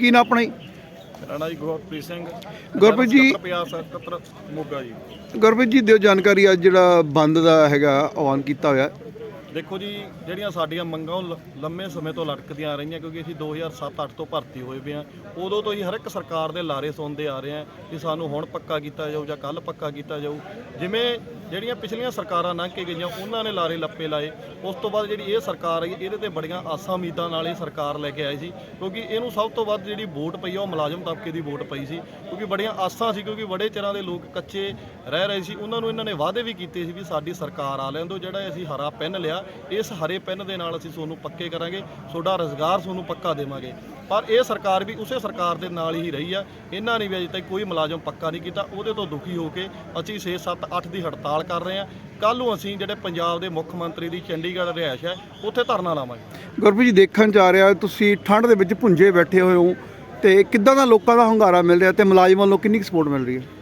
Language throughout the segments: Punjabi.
ਕੀ ਨਾ ਆਪਣਾ ਜੀ? ਨਾਂ ਜੀ ਗੁਰਪ੍ਰੀਤ ਸਿੰਘ। ਗੁਰਪ੍ਰੀਤ ਜੀ- 50 ਮੋਗਾ ਜੀ। ਗੁਰਪ੍ਰੀਤ ਜੀ ਦਿਓ ਜਾਣਕਾਰੀ ਅੱਜ ਜਿਹੜਾ ਬੰਦ ਦਾ ਹੈਗਾ ਐਲਾਨ ਕੀਤਾ ਹੋਇਆ। ਦੇਖੋ ਜੀ, ਜਿਹੜੀਆਂ ਸਾਡੀਆਂ ਮੰਗਾਂ ਉਹ ਲ- ਲੰਮੇ ਸਮੇਂ ਤੋਂ ਲਟਕਦੀਆਂ ਆ ਰਹੀਆਂ ਕਿਉਂਕਿ ਅਸੀਂ 2007-8 ਤੋਂ ਭਰਤੀ ਹੋਏ ਪਏ ਆ ਉਦੋਂ ਤੋਂ ਹੀ ਹਰ ਇੱਕ ਸਰਕਾਰ ਦੇ ਲਾਰੇ ਸੁਣਦੇ ਆ ਰਹੇ ਆ ਕਿ ਸਾਨੂੰ ਹੁਣ ਪੱਕਾ ਕੀਤਾ ਜਾਊ ਜਾਂ ਕੱਲ ਪੱਕਾ ਕੀਤਾ ਜਾਊ। ਜਿਵੇਂ ਜਿਹੜੀਆਂ ਪਿਛਲੀਆਂ ਸਰਕਾਰਾਂ ਲੰਘ ਕੇ ਗਈਆਂ, ਉਹਨਾਂ ਨੇ ਲਾਰੇ ਲੱਪੇ ਲਾਏ। ਉਸ ਤੋਂ ਬਾਅਦ ਜਿਹੜੀ ਇਹ ਸਰਕਾਰ ਆਈ, ਇਹਦੇ ਤੇ ਬੜੀਆਂ ਆਸਾਂ ਉਮੀਦਾਂ ਨਾਲ ਇਹ ਸਰਕਾਰ ਲੈ ਕੇ ਆਈ ਸੀ ਕਿਉਂਕਿ ਇਹਨੂੰ ਸਭ ਤੋਂ ਵੱਧ ਜਿਹੜੀ ਵੋਟ ਪਈ ਆ, ਉਹ ਮੁਲਾਜ਼ਮ ਤਬਕੇ ਦੀ ਵੋਟ ਪਈ ਸੀ ਕਿਉਂਕਿ ਬੜੀਆਂ ਆਸਾਂ ਸੀ ਕਿਉਂਕਿ ਬੜੇ ਚਿਰਾਂ ਦੇ ਲੋਕ ਕੱਚੇ ਰਹਿ ਰਹੇ ਸੀ। ਉਹਨਾਂ ਨੂੰ ਇਹਨਾਂ ਨੇ ਵਾਅਦੇ ਵੀ ਕੀਤੇ ਸੀ ਵੀ ਸਾਡੀ ਸਰਕਾਰ ਆ ਲੈਣ ਦਿਓ, ਜਿਹੜਾ ਅਸੀਂ ਹਰਾ ਪੈਨ ਲਿਆ ਇਸ ਹਰੇ ਪੈਨ ਦੇ ਨਾਲ ਅਸੀਂ ਤੁਹਾਨੂੰ ਪੱਕੇ ਕਰਾਂਗੇ, ਤੁਹਾਡਾ ਰੋਜ਼ਗਾਰ ਤੁਹਾਨੂੰ ਪੱਕਾ ਦੇਵਾਂਗੇ। ਪਰ ਇਹ ਸਰਕਾਰ ਵੀ ਉਸੇ ਸਰਕਾਰ ਦੇ ਨਾਲ ਹੀ ਰਹੀ ਆ, ਇਹਨਾਂ ਨੇ ਵੀ ਅਜੇ ਤੱਕ ਕੋਈ ਮੁਲਾਜ਼ਮ ਪੱਕਾ ਨਹੀਂ ਕੀਤਾ, ਉਹਦੇ ਤੋਂ ਦੁਖੀ ਹੋ ਕੇ ਅਸੀਂ 6 7 8 ਦੀ ਹੜਤਾਲ ਕਰ ਰਹੇ ਹਾਂ ਕੱਲ ਨੂੰ ਅਸੀਂ ਜਿਹੜੇ ਪੰਜਾਬ ਦੇ ਮੁੱਖ ਮੰਤਰੀ ਦੀ ਚੰਡੀਗੜ੍ਹ ਰਿਹਾਇਸ਼ ਹੈ, ਉੱਥੇ ਧਰਨਾ ਲਾਵਾਂਗੇ। ਗੁਰਪ੍ਰੀਤ ਜੀ, ਦੇਖਣ ਚ ਆ ਰਿਹਾ, ਤੁਸੀਂ ਠੰਡ ਦੇ ਵਿੱਚ ਭੁੰਜੇ ਬੈਠੇ ਹੋਏ ਹੋ ਤੇ ਕਿੱਦਾਂ ਦਾ ਲੋਕਾਂ ਦਾ ਹੰਗਾਰਾ ਮਿਲ ਰਿਹਾ ਤੇ ਮੁਲਾਜ਼ਮਾਂ ਵੱਲੋਂ ਕਿੰਨੀ ਸਪੋਰਟ ਮਿਲ ਰਹੀ ਹੈ?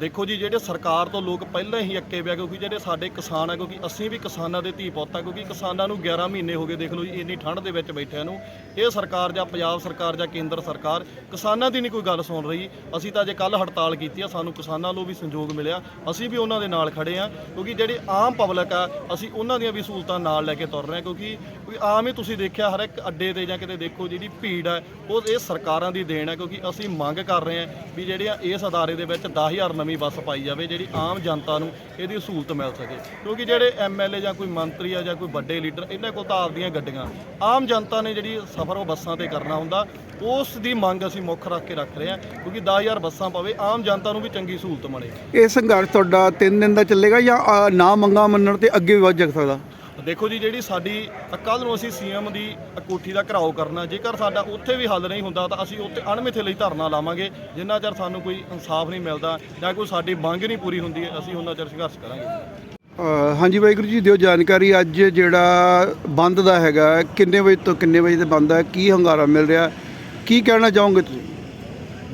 ਦੇਖੋ ਜੀ, ਜਿਹੜੇ ਸਰਕਾਰ ਤੋਂ ਲੋਕ ਪਹਿਲਾਂ ਹੀ ਅੱਕੇ ਪਿਆ, ਕਿਉਂਕਿ ਜਿਹੜੇ ਸਾਡੇ ਕਿਸਾਨ ਆ, ਕਿਉਂਕਿ ਅਸੀਂ ਵੀ ਕਿਸਾਨਾਂ ਦੇ ਧੀ ਪੁੱਤ ਆ, ਕਿਉਂਕਿ ਕਿਸਾਨਾਂ ਨੂੰ 11 ਮਹੀਨੇ ਹੋ ਗਏ, ਦੇਖ ਲਓ ਜੀ, ਇੰਨੀ ਠੰਡ ਦੇ ਵਿੱਚ ਬੈਠਿਆਂ ਨੂੰ। ਇਹ ਸਰਕਾਰ ਜਾਂ ਪੰਜਾਬ ਸਰਕਾਰ ਜਾਂ ਕੇਂਦਰ ਸਰਕਾਰ ਕਿਸਾਨਾਂ ਦੀ ਨਹੀਂ ਕੋਈ ਗੱਲ ਸੁਣ ਰਹੀ। ਅਸੀਂ ਤਾਂ ਜੇ ਕੱਲ ਹੜਤਾਲ ਕੀਤੀ ਆ, ਸਾਨੂੰ ਕਿਸਾਨਾਂ ਨੂੰ ਵੀ ਸੰਯੋਗ ਮਿਲਿਆ। ਅਸੀਂ ਵੀ ਉਹਨਾਂ ਦੇ ਨਾਲ ਖੜੇ ਆ, ਕਿਉਂਕਿ ਜਿਹੜੇ ਆਮ ਪਬਲਿਕ ਆ, ਅਸੀਂ ਉਹਨਾਂ ਦੀਆਂ ਵੀ ਸਹੂਲਤਾਂ ਨਾਲ ਲੈ ਕੇ ਤੁਰ ਰਹੇ ਹਾਂ, ਕਿਉਂਕਿ ਕੋਈ ਆਮ ਹੀ ਤੁਸੀਂ ਦੇਖਿਆ ਹਰ ਇੱਕ ਅੱਡੇ ਤੇ ਜਾਂ ਕਿਤੇ ਦੇਖੋ ਜਿਹੜੀ ਭੀੜ ਹੈ, ਉਹ ਇਹ ਸਰਕਾਰਾਂ ਦੀ ਦੇਣ ਹੈ ਕਿਉਂਕਿ ਅਸੀਂ ਮੰਗ ਕਰ ਰਹੇ ਹਾਂ ਵੀ ਜਿਹੜੀਆਂ ਇਸ ਅਦਾਰੇ ਦੇ ਵਿੱਚ 10000 ਨਵੀਂ ਬੱਸ ਪਾਈ ਜਾਵੇ, ਜਿਹੜੀ ਆਮ ਜਨਤਾ ਨੂੰ ਇਹਦੀ ਸਹੂਲਤ ਮਿਲ ਸਕੇ। ਕਿਉਂਕਿ ਜਿਹੜੇ ਐਮਐਲਏ ਜਾਂ ਕੋਈ ਮੰਤਰੀ ਆ ਜਾਂ ਕੋਈ ਵੱਡੇ ਲੀਡਰ ਇਹਨਾਂ ਕੋਲ ਤਾਂ ਆਪਦੀਆਂ ਗੱਡੀਆਂ। ਆਮ ਜਨਤਾ ਨੇ ਜਿਹੜੀ ਸਫ਼ਰ ਉਹ ਬੱਸਾਂ ਤੇ ਕਰਨਾ ਹੁੰਦਾ, ਉਸ ਦੀ ਮੰਗ ਅਸੀਂ ਮੁੱਖ ਰੱਖ ਕੇ ਰੱਖ ਰਹੇ ਹਾਂ ਕਿਉਂਕਿ 10000 ਬੱਸਾਂ ਪਵੇ, ਆਮ ਜਨਤਾ ਨੂੰ ਵੀ ਚੰਗੀ ਸਹੂਲਤ ਮਿਲੇ। ਇਹ ਸੰਘਰਸ਼ ਤੁਹਾਡਾ 3 ਦਿਨ ਦਾ ਚੱਲੇਗਾ ਜਾਂ ਨਾ ਮੰਗਾ ਮੰਨਣ ਤੇ ਅੱਗੇ ਵੀ ਵੱਧ ਜਾ ਸਕਦਾ? ਦੇਖੋ ਜੀ ਜਿਹੜੀ ਸਾਡੀ ਕੱਲ੍ਹ ਨੂੰ ਅਸੀਂ ਸੀਐਮ ਦੀ ਕੋਠੀ ਦਾ ਘਰਾਓ ਕਰਨਾ ਜੇਕਰ ਸਾਡਾ ਉੱਥੇ ਵੀ ਹੱਲ ਨਹੀਂ ਹੁੰਦਾ ਤਾਂ ਅਸੀਂ ਉੱਥੇ ਅਣਮਿੱਥੇ ਲਈ ਧਰਨਾ ਲਾਵਾਂਗੇ। ਜਿੰਨਾ ਚਿਰ ਸਾਨੂੰ ਕੋਈ ਇਨਸਾਫ ਨਹੀਂ ਮਿਲਦਾ ਜਾਂ ਕੋਈ ਸਾਡੀ ਮੰਗ ਨਹੀਂ ਪੂਰੀ ਹੁੰਦੀ ਅਸੀਂ ਉਹਨਾਂ ਚਿਰ ਸੰਘਰਸ਼ ਕਰਾਂਗੇ। ਹਾਂਜੀ ਵਾਹਿਗੁਰੂ ਜੀ ਦਿਓ ਜਾਣਕਾਰੀ। ਅੱਜ ਜਿਹੜਾ ਬੰਦ ਦਾ ਹੈਗਾ ਕਿੰਨੇ ਵਜੇ ਤੋਂ ਕਿੰਨੇ ਵਜੇ ਤੇ ਬੰਦ ਹੈ ਕੀ ਹੰਗਾਰਾ ਮਿਲ ਰਿਹਾ? ਕੀ ਕਹਿਣਾ ਚਾਹੋਗੇ ਤੁਸੀਂ?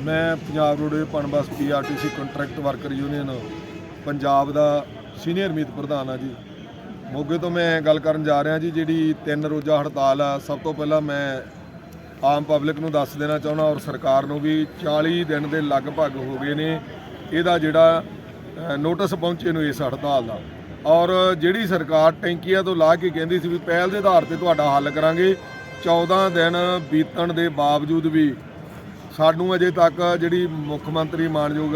ਮੈਂ Punjab roadway Punbus PRTC contract worker union Punjab ਦਾ ਸੀਨੀਅਰ ਮੀਤ ਪ੍ਰਧਾਨ ਆ ਜੀ। ਮੋਗੇ ਤੋਂ ਮੈਂ ਗੱਲ ਕਰਨ ਜਾ ਰਿਹਾ ਜੀ, ਜਿਹੜੀ ਤਿੰਨ ਰੋਜ਼ਾ ਹੜਤਾਲ ਆ, ਸਭ ਤੋਂ ਪਹਿਲਾਂ ਮੈਂ ਆਮ ਪਬਲਿਕ ਨੂੰ ਦੱਸ ਦੇਣਾ ਚਾਹੁੰਦਾ ਔਰ ਸਰਕਾਰ ਨੂੰ ਵੀ 40 ਦਿਨ ਦੇ ਲਗਭਗ ਹੋ ਗਏ ਨੇ, ਇਹਦਾ ਜਿਹੜਾ ਨੋਟਿਸ ਪਹੁੰਚੇ ਨੂੰ ਇਸ ਹੜਤਾਲ ਦਾ। ਔਰ ਜਿਹੜੀ ਸਰਕਾਰ ਟੈਂਕੀਆਂ ਤੋਂ ਲਾ ਕੇ ਕਹਿੰਦੀ ਸੀ ਵੀ ਪਹਿਲ ਦੇ ਆਧਾਰ ਤੇ ਤੁਹਾਡਾ ਹੱਲ ਕਰਾਂਗੇ 14 ਦਿਨ ਬੀਤਣ ਦੇ ਬਾਵਜੂਦ ਵੀ ਸਾਨੂੰ ਅਜੇ ਤੱਕ ਜਿਹੜੀ ਮੁੱਖ ਮੰਤਰੀ ਮਾਨਯੋਗ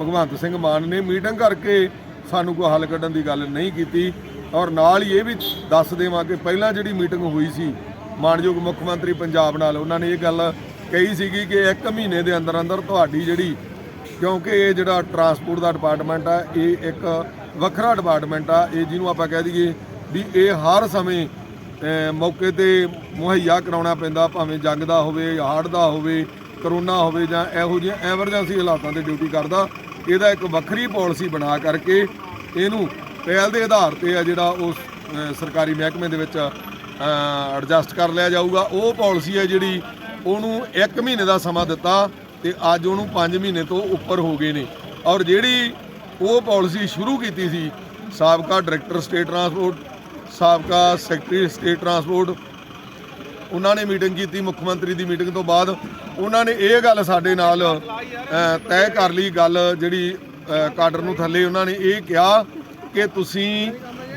ਭਗਵੰਤ ਸਿੰਘ ਮਾਨ ਨੇ ਮੀਟਿੰਗ ਕਰਕੇ ਸਾਨੂੰ ਕੋਈ ਹੱਲ ਕੱਢਣ ਦੀ ਗੱਲ ਨਹੀਂ ਕੀਤੀ। ਔਰ ਨਾਲ ਹੀ ਇਹ ਵੀ ਦੱਸ ਦੇਵਾਂ ਕਿ ਪਹਿਲਾਂ ਜਿਹੜੀ ਮੀਟਿੰਗ ਹੋਈ ਸੀ, ਮਾਨਯੋਗ ਮੁੱਖ ਮੰਤਰੀ ਪੰਜਾਬ ਨਾਲ, ਉਹਨਾਂ ਨੇ ਇਹ ਗੱਲ ਕਹੀ ਸੀਗੀ ਕਿ ਇੱਕ ਮਹੀਨੇ ਦੇ ਅੰਦਰ ਅੰਦਰ ਤੁਹਾਡੀ ਜਿਹੜੀ, ਕਿਉਂਕਿ ਇਹ ਜਿਹੜਾ ਟਰਾਂਸਪੋਰਟ ਦਾ ਡਿਪਾਰਟਮੈਂਟ ਆ, ਇਹ ਇੱਕ ਵੱਖਰਾ ਡਿਪਾਰਟਮੈਂਟ ਆ, ਇਹ ਜਿਹਨੂੰ ਆਪਾਂ ਕਹਿ ਦਈਏ ਵੀ ਇਹ ਹਰ ਸਮੇਂ ਮੌਕੇ ਤੇ ਮੁਹੱਈਆ ਕਰਾਉਣਾ ਪੈਂਦਾ, ਭਾਵੇਂ ਜੰਗ ਦਾ ਹੋਵੇ ਹਾਰਟ ਦਾ ਹੋਵੇ, ਕਰੋਨਾ ਹੋਵੇ ਜਾਂ ਇਹੋ ਜਿਹੀਆਂ ਐਮਰਜੈਂਸੀ ਹਾਲਾਤਾਂ ਤੇ ਡਿਊਟੀ ਕਰਦਾ, ਇਹਦਾ ਇੱਕ ਵੱਖਰੀ ਪਾਲਿਸੀ ਬਣਾ ਕਰਕੇ ਇਹਨੂੰ ਪਹਿਲ ਦੇ ਆਧਾਰ ਤੇ ਆ ਜਿਹੜਾ ਉਸ ਸਰਕਾਰੀ ਮਹਿਕਮੇ ਦੇ ਵਿੱਚ ਐਡਜਸਟ ਕਰ ਲਿਆ ਜਾਊਗਾ। ਉਹ ਪਾਲਿਸੀ ਹੈ ਜਿਹੜੀ ਉਹਨੂੰ 1 ਮਹੀਨੇ ਦਾ ਸਮਾਂ ਦਿੱਤਾ ਤੇ ਅੱਜ ਉਹਨੂੰ 5 ਮਹੀਨੇ ਤੋਂ ਉੱਪਰ ਹੋ ਗਏ ਨੇ। ਔਰ ਜਿਹੜੀ ਉਹ ਪਾਲਿਸੀ ਸ਼ੁਰੂ ਕੀਤੀ ਸੀ, ਸਾਬਕਾ ਡਾਇਰੈਕਟਰ ਸਟੇਟ ਟਰਾਂਸਪੋਰਟ, ਸਾਬਕਾ ਸੈਕਟਰੀ ਸਟੇਟ ਟਰਾਂਸਪੋਰਟ, ਉਹਨਾਂ ਨੇ ਮੀਟਿੰਗ ਕੀਤੀ, ਮੁੱਖ ਮੰਤਰੀ ਦੀ ਮੀਟਿੰਗ ਤੋਂ ਬਾਅਦ। ਉਹਨਾਂ ਨੇ ਇਹ ਗੱਲ ਸਾਡੇ ਨਾਲ ਤੈਅ ਕਰ ਲਈ, ਗੱਲ ਜਿਹੜੀ ਕਾਡਰ ਨੂੰ ਥੱਲੇ ਉਹਨਾਂ ਨੇ ਇਹ ਕਿਹਾ ਕਿ ਤੁਸੀਂ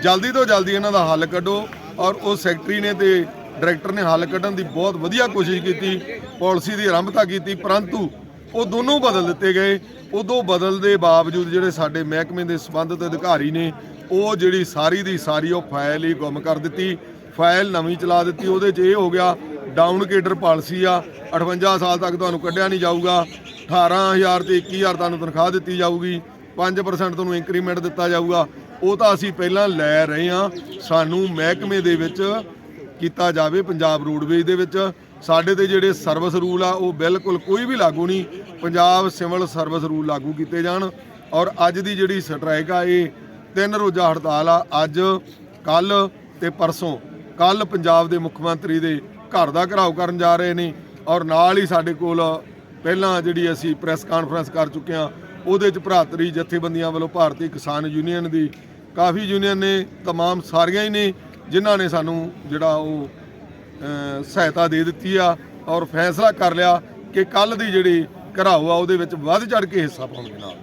ਜਲਦੀ ਤੋਂ ਜਲਦੀ ਇਹਨਾਂ ਦਾ ਹੱਲ ਕੱਢੋ ਔਰ ਉਹ ਸੈਕਟਰੀ ਨੇ ਤੇ ਡਾਇਰੈਕਟਰ ਨੇ ਹੱਲ ਕੱਢਣ ਦੀ ਬਹੁਤ ਵਧੀਆ ਕੋਸ਼ਿਸ਼ ਕੀਤੀ, ਪਾਲਿਸੀ ਦੀ ਆਰੰਭਤਾ ਕੀਤੀ, ਪਰੰਤੂ ਉਹ ਦੋਨੋਂ ਬਦਲ ਦਿੱਤੇ ਗਏ। ਉਦੋਂ ਬਦਲ ਦੇ ਬਾਵਜੂਦ ਜਿਹੜੇ ਸਾਡੇ ਮਹਿਕਮੇ ਦੇ ਸੰਬੰਧਿਤ ਅਧਿਕਾਰੀ ਨੇ, ਉਹ ਜਿਹੜੀ ਸਾਰੀ ਦੀ ਸਾਰੀ ਉਹ ਫਾਈਲ ਹੀ ਗੁੰਮ ਕਰ ਦਿੱਤੀ। ਫਾਈਲ ਨਵੀਂ ਚਲਾ ਦਿੱਤੀ, ਉਹਦੇ 'ਚ ਇਹ ਹੋ ਗਿਆ, ਡਾਊਨ ਕੇਡਰ ਪਾਲਿਸੀ ਆ 58 ਸਾਲ ਤੱਕ ਤੁਹਾਨੂੰ ਕੱਢਿਆ ਨਹੀਂ ਜਾਊਗਾ 18000 ਤੇ 21000 ਤੁਹਾਨੂੰ ਤਨਖਾਹ ਦਿੱਤੀ ਜਾਊਗੀ 5% ਤੁਹਾਨੂੰ ਇੰਕਰੀਮੈਂਟ ਦਿੱਤਾ ਜਾਊਗਾ। ਉਹ ਤਾਂ ਅਸੀਂ ਪਹਿਲਾਂ ਲੈ ਰਹੇ ਹਾਂ। ਸਾਨੂੰ ਮਹਿਕਮੇ ਦੇ ਵਿੱਚ ਕੀਤਾ ਜਾਵੇ ਪੰਜਾਬ ਰੋਡਵੇਜ਼ ਦੇ ਵਿੱਚ। ਸਾਡੇ ਤੇ ਜਿਹੜੇ ਸਰਵਿਸ ਰੂਲ ਆ, ਉਹ ਬਿਲਕੁਲ ਕੋਈ ਵੀ ਲਾਗੂ ਨਹੀਂ। ਪੰਜਾਬ ਸਿਵਲ ਸਰਵਿਸ ਰੂਲ ਲਾਗੂ ਕੀਤੇ ਜਾਣ। ਔਰ ਅੱਜ ਦੀ ਜਿਹੜੀ ਸਟ੍ਰਾਈਕ ਆ, ਇਹ ਤਿੰਨ ਰੋਜ਼ਾ ਹੜਤਾਲ ਆ, ਅੱਜ, ਕੱਲ ਤੇ ਪਰਸੋਂ। ਕੱਲ ਪੰਜਾਬ ਦੇ ਮੁੱਖ ਮੰਤਰੀ ਦੇ ਘਰ ਦਾ ਘਰਾਓ ਕਰਨ ਜਾ ਰਹੇ ਨੇ। ਔਰ ਨਾਲ ਹੀ ਸਾਡੇ ਕੋਲ ਪਹਿਲਾਂ ਜਿਹੜੀ ਅਸੀਂ ਪ੍ਰੈਸ ਕਾਨਫਰੰਸ ਕਰ ਚੁੱਕੇ ਹਾਂ ਉਹਦੇ ਚ ਭਰਾਤਰੀ ਜਥੇਬੰਦੀਆਂ ਵੱਲੋਂ ਭਾਰਤੀ ਕਿਸਾਨ ਯੂਨੀਅਨ ਦੀ ਕਾਫੀ ਯੂਨੀਅਨ ਨੇ तमाम ਸਾਰੀਆਂ ਹੀ ਨੇ ਜਿਨ੍ਹਾਂ ਨੇ ਸਾਨੂੰ ਜਿਹੜਾ ਉਹ ਅ, ਸਹਾਇਤਾ ਦੇ ਦਿੱਤੀ ਆ ਔਰ ਫੈਸਲਾ ਕਰ ਲਿਆ ਕਿ ਕੱਲ ਦੀ ਜਿਹੜੀ ਘਰਾਓ ਆ ਉਹਦੇ ਵਿੱਚ ਵੱਧ ਚੜ ਕੇ ਹਿੱਸਾ ਪਾਉਣਗੇ ਨਾਲ